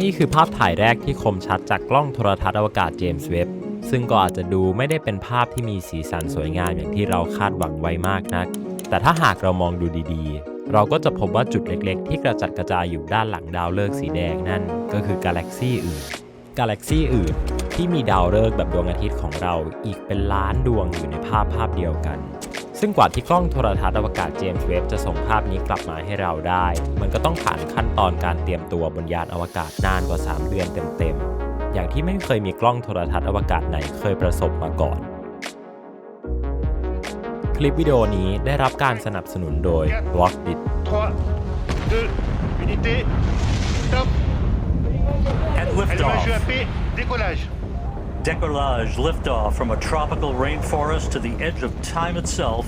นี่คือภาพถ่ายแรกที่คมชัดจากกล้องโทรทัศน์อวกาศเจมส์เว็บซึ่งก็อาจจะดูไม่ได้เป็นภาพที่มีสีสันสวยงามอย่างที่เราคาดหวังไว้มากนัก แต่ถ้าหากเรามองดูดีๆ เราก็จะพบว่าจุดเล็กๆ ที่กระจัดกระจายอยู่ด้านหลังดาวฤกษ์สีแดงนั่น ก็คือกาแล็กซี่อื่น กาแล็กซี่อื่นที่มีดาวฤกษ์แบบดวงอาทิตย์ของเราอีกเป็นล้านดวงอยู่ในภาพภาพเดียวกัน ซึ่งกว่าที่กล้องโทรทัศน์อวกาศเจมส์เว็บจะส่งภาพนี้กลับมาให้เราได้ มันก็ต้องผ่านขั้นตอนการเตรียมตัวบนยานอวกาศนานกว่า 3 เดือนเต็มๆ อย่างที่ไม่เคยมีกล้องโทรทัศน์อวกาศไหนเคยประสบมาก่อน คลิปวิดีโอนี้ได้รับการสนับสนุนโดย Blockbit 3, 2, unité, top, And allumage liftoff. UAP, décollage. Decollage liftoff from a tropical rainforest to the edge of time itself.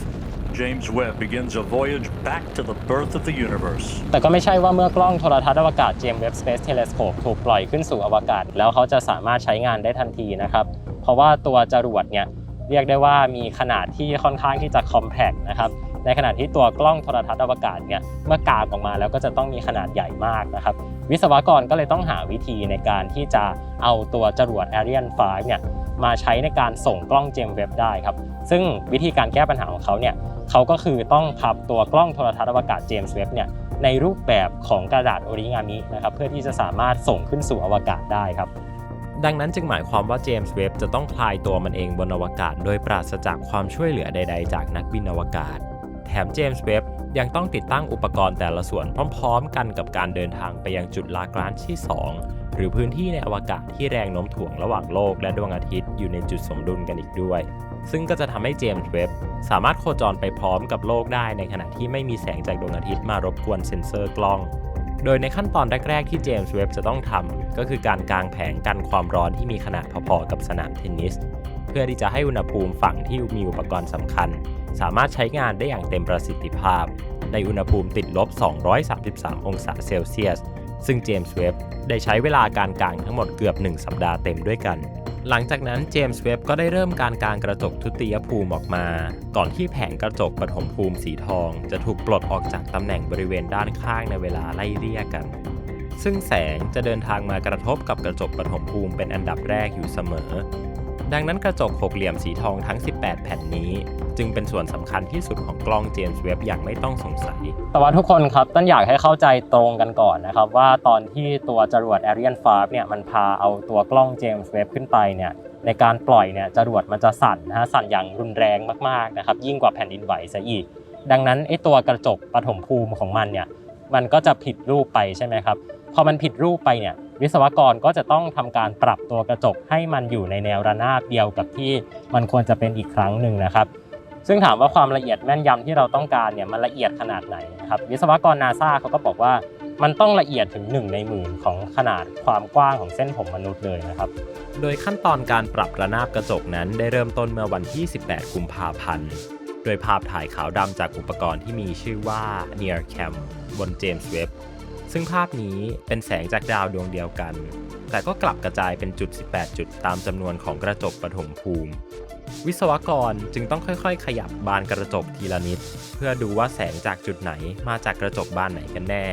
James Webb begins a voyage back to the birth of the universe. แต่ก็ไม่ใช่ว่าเมื่อกล้องโทรทัศน์อวกาศ James Webb Space Telescope ถูกปล่อยขึ้นสู่อวกาศ แล้วเขาจะสามารถใช้งานได้ทันทีนะครับ เพราะว่าตัวจรวดเนี่ยเรียกได้ว่ามีขนาดที่ค่อนข้างที่จะ compact นะครับ ในขณะที่ตัวกล้องโทรทัศน์อวกาศเนี่ยเมื่อกางออกมาแล้วก็จะต้องมีขนาดใหญ่มากนะครับวิศวกรก็เลยต้องหาวิธีในการที่จะเอาตัวจรวด Ariane 5เนี่ยมาใช้ในการส่งกล้อง James Webb ได้ครับซึ่งวิธีการแก้ปัญหาของเขาเนี่ยเขาก็คือต้องพับตัวกล้องโทรทัศน์อวกาศ James Webb เนี่ยในรูปแบบของกระดาษโอริงามินะครับเพื่อที่จะสามารถส่งขึ้นสู่อวกาศได้ครับ ดังนั้นจึงหมายความว่าเจมส์เว็บจะต้องคลายตัวมันเองบนอวกาศ โดยปราศจากความช่วยเหลือใด ๆ จากนักบินอวกาศ แถมเจมส์เว็บยังต้องติดตั้งอุปกรณ์แต่ละส่วนพร้อม ๆ กันกับการเดินทางไปยังจุดลากรานที่ 2 หรือพื้นที่ในอวกาศที่แรงโน้มถ่วงระหว่างโลกและดวงอาทิตย์อยู่ในจุดสมดุลกันอีกด้วย ซึ่งก็จะทำให้เจมส์เว็บสามารถโคจรไปพร้อมกับโลกได้ในขณะที่ไม่มีแสงจากดวงอาทิตย์มารบกวนเซ็นเซอร์กล้อง โดยในขั้นตอนแรก ๆ ที่เจมส์เว็บจะต้องทำก็คือการกางแผงกันความร้อนที่มีขนาดพอๆกับสนามเทนนิส เพื่อที่จะให้อุณหภูมิฝั่งที่มีอุปกรณ์สำคัญ สามารถใช้งานได้อย่างเต็มประสิทธิภาพ ในอุณหภูมิติดลบ 233 องศาเซลเซียส ซึ่งเจมส์เว็บได้ใช้เวลาการกางทั้งหมดเกือบ 1 สัปดาห์เต็มด้วยกัน หลังจากนั้นเจมส์เว็บก็ได้เริ่มการกางกระจกทุติยภูมิออกมา ก่อนที่แผงกระจกปฐมภูมิสีทอง จะถูกปลดออกจากตำแหน่งบริเวณด้านข้างในเวลาไล่เลี่ยกันซึ่งแสงจะเดินทางมากระทบกับกระจกปฐมภูมิเป็นอันดับแรกอยู่เสมอ ดังนั้นกระจกหกเหลี่ยมสีทองทั้ง 18 แผ่นนี้ จึงเป็นส่วนสำคัญที่สุดของกล้องเจมส์เว็บอย่างไม่ต้องสงสัย แต่ว่าทุกคนครับต้นอยากให้เข้าใจตรงกันก่อนนะครับ ว่าตอนที่ตัวจรวด Ariane 5เนี่ยมันพาเอาตัวกล้อง James Webb ขึ้นไปเนี่ยในการปล่อยเนี่ยจรวดมันจะสั่นนะฮะสั่นอย่างรุนแรงมากๆนะครับยิ่งกว่าแผ่นดินไหวซะอีก ดังนั้นไอ้ตัวกระจกปฐมภูมิของมันเนี่ยมันก็จะผิดรูปไปใช่ไหมครับพอมันผิดรูปไปเนี่ย วิศวกรก็จะต้องทำการปรับตัวกระจกให้มันอยู่ในแนวระนาบเดียวกับที่มันควรจะเป็นอีกครั้งหนึ่งนะครับ ซึ่งถามว่าความละเอียดแม่นยำที่เราต้องการเนี่ยมันละเอียดขนาดไหนครับวิศวกรนาซาเขาก็บอกว่ามันต้องละเอียดถึง 1 ในหมื่นของขนาดความกว้างของเส้นผมมนุษย์เลยนะครับ โดยขั้นตอนการปรับระนาบกระจกนั้นได้เริ่มต้นเมื่อวันที่ 18 กุมภาพันธ์ โดยภาพถ่ายขาวดำจากอุปกรณ์ที่มีชื่อว่า Near Cam บนเจมส์เว็บ ซึ่งภาพนี้เป็นแสงจากดาวดวงเดียวกัน แต่ก็กลับกระจายเป็นจุด 18 จุดตามจำนวนของกระจกปฐมภูมิ วิศวกรจึงต้องค่อยๆ ขยับบานกระจกทีละนิด เพื่อดูว่าแสงจากจุดไหนมาจากกระจกบานไหนกันแน่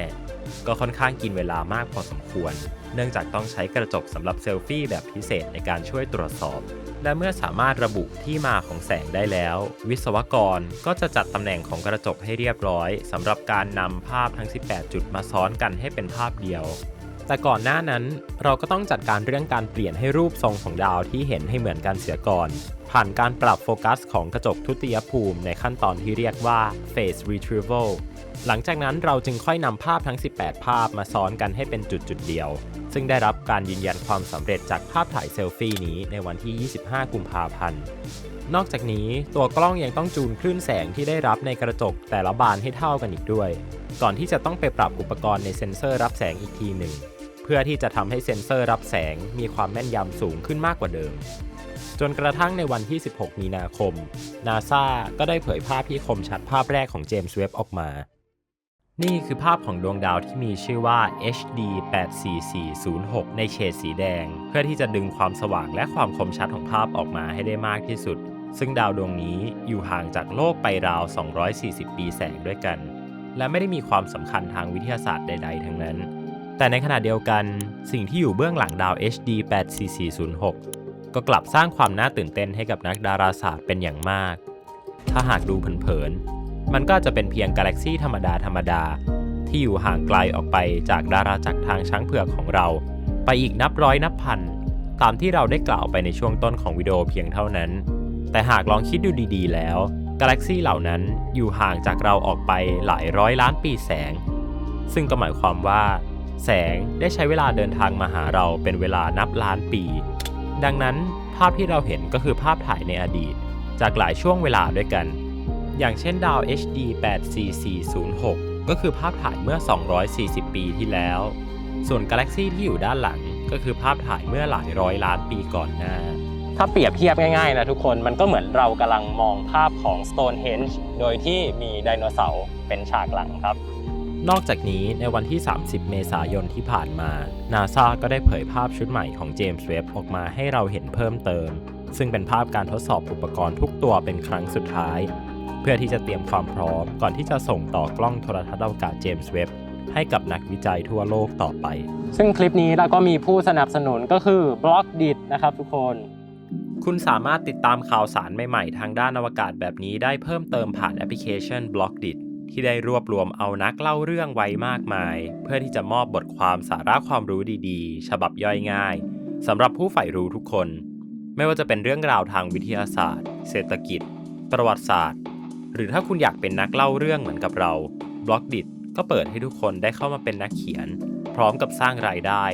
ก็ค่อนข้างกินเวลามากพอสมควร เนื่องจากต้องใช้กระจกสำหรับเซลฟี่แบบพิเศษในการช่วยตรวจสอบ และเมื่อสามารถระบุที่มาของแสงได้แล้ว วิศวกรก็จะจัดตำแหน่งของกระจกให้เรียบร้อยสำหรับการนำภาพทั้ง 18 จุดมาซ้อนกันให้เป็นภาพเดียว แต่ก่อนหน้านั้นเราก็ต้องจัดการเรื่องการเปลี่ยนให้รูปทรงของดาวที่เห็นให้เหมือนกันเสียก่อน ผ่านการปรับโฟกัสของกระจกทุติยภูมิในขั้นตอนที่เรียกว่า phase retrieval หลังจากนั้นเราจึงค่อยนำภาพทั้ง 18 ภาพมาซ้อนกันให้เป็นจุดจุดเดียว ซึ่งได้รับการยืนยันความสำเร็จจากภาพถ่ายเซลฟี่นี้ในวันที่ 25 กุมภาพันธ์ นอกจากนี้ตัวกล้องยังต้องจูนคลื่นแสงที่ได้รับในกระจกแต่ละบานให้เท่ากันอีกด้วย ก่อนที่จะต้องไปปรับอุปกรณ์ในเซ็นเซอร์รับแสงอีกทีหนึ่ง พื่อที่จะทำให้เซ็นเซอร์รับแสงมีความแม่นยำสูงขึ้นมากกว่าเดิม จนกระทั่งในวันที่ 16 มีนาคม นาซาก็ได้เผยภาพที่คมชัดภาพแรกของเจมส์เว็บออกมา นี่คือภาพของดวงดาวที่มีชื่อว่า HD 84406 ในเฉดสีแดง เพื่อที่จะดึงความสว่างและความคมชัดของภาพออกมาให้ได้มากที่สุด ซึ่งดาวดวงนี้อยู่ห่างจากโลกไปราว 240 ปีแสงด้วยกัน และไม่ได้มีความสำคัญทางวิทยาศาสตร์ใด ๆ ทั้งนั้น แต่ในขณะเดียวกันสิ่งที่อยู่เบื้องหลังดาว HD 84406 ก็กลับสร้างความน่าตื่นเต้นให้กับนักดาราศาสตร์เป็นอย่างมาก ถ้าหากดูเผินๆ มันก็จะเป็นเพียงกาแล็กซี่ธรรมดาธรรมดา ที่อยู่ห่างไกลออกไปจากดาราจักรทางช้างเผือกของเรา ไปอีกนับร้อยนับพัน ตามที่เราได้กล่าวไปในช่วงต้นของวิดีโอเพียงเท่านั้น แต่หากลองคิดดูดีๆ แล้วกาแล็กซี่เหล่านั้นอยู่ห่างจากเราออกไปหลายร้อยล้านปีแสง ซึ่งก็หมายความว่า แสงได้ใช้เวลาเดินทางมาหาเราเป็นเวลานับล้านปี ดังนั้นภาพที่เราเห็นก็คือภาพถ่ายในอดีต จากหลายช่วงเวลาด้วยกัน อย่างเช่นดาว HD 84406 ก็คือภาพถ่ายเมื่อ 240 ปีที่แล้ว ส่วนกาแล็กซี่ที่อยู่ด้านหลังก็คือภาพถ่ายเมื่อหลายร้อยล้านปีก่อนหน้า ถ้าเปรียบเทียบง่ายๆนะทุกคนมันก็เหมือนเรากำลังมองภาพของ Stonehenge โดยที่มีไดโนเสาร์เป็นฉากหลังครับ นอกจากนี้ในวันที่ 30 เมษายนที่ผ่านมานาซาก็ได้เผยภาพชุดใหม่ของเจมส์เว็บออกมาให้เราเห็นเพิ่มเติม ซึ่งเป็นภาพการทดสอบอุปกรณ์ทุกตัวเป็นครั้งสุดท้าย เพื่อที่จะเตรียมความพร้อมก่อนที่จะส่งต่อกล้องโทรทัศน์อวกาศเจมส์เว็บให้กับนักวิจัยทั่วโลกต่อไป ซึ่งคลิปนี้เราก็มีผู้สนับสนุนก็คือ Blockdit นะครับทุกคน คุณสามารถติดตามข่าวสารใหม่ๆ ทางด้านอวกาศแบบนี้ได้เพิ่มเติมผ่านแอปพลิเคชัน Blockdit ที่ได้รวบรวมเอานักเล่าเรื่องไว้มากมาย เพื่อที่จะมอบบทความสาระความรู้ดีๆ ฉบับย่อยง่ายสำหรับผู้ใฝ่รู้ทุกคน ไม่ว่าจะเป็นเรื่องราวทางวิทยาศาสตร์ เศรษฐกิจ ประวัติศาสตร์ หรือถ้าคุณอยากเป็นนักเล่าเรื่องเหมือนกับเรา Blockdit ก็เปิดให้ทุกคนได้เข้ามาเป็นนักเขียน พร้อมกับสร้างรายได้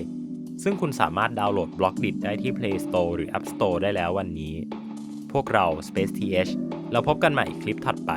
ซึ่งคุณสามารถดาวน์โหลด Blockdit ได้ที่ Play Store หรือ App Store ได้แล้ววันนี้ พวกเรา Space TH แล้วพบกันใหม่คลิปถัดไป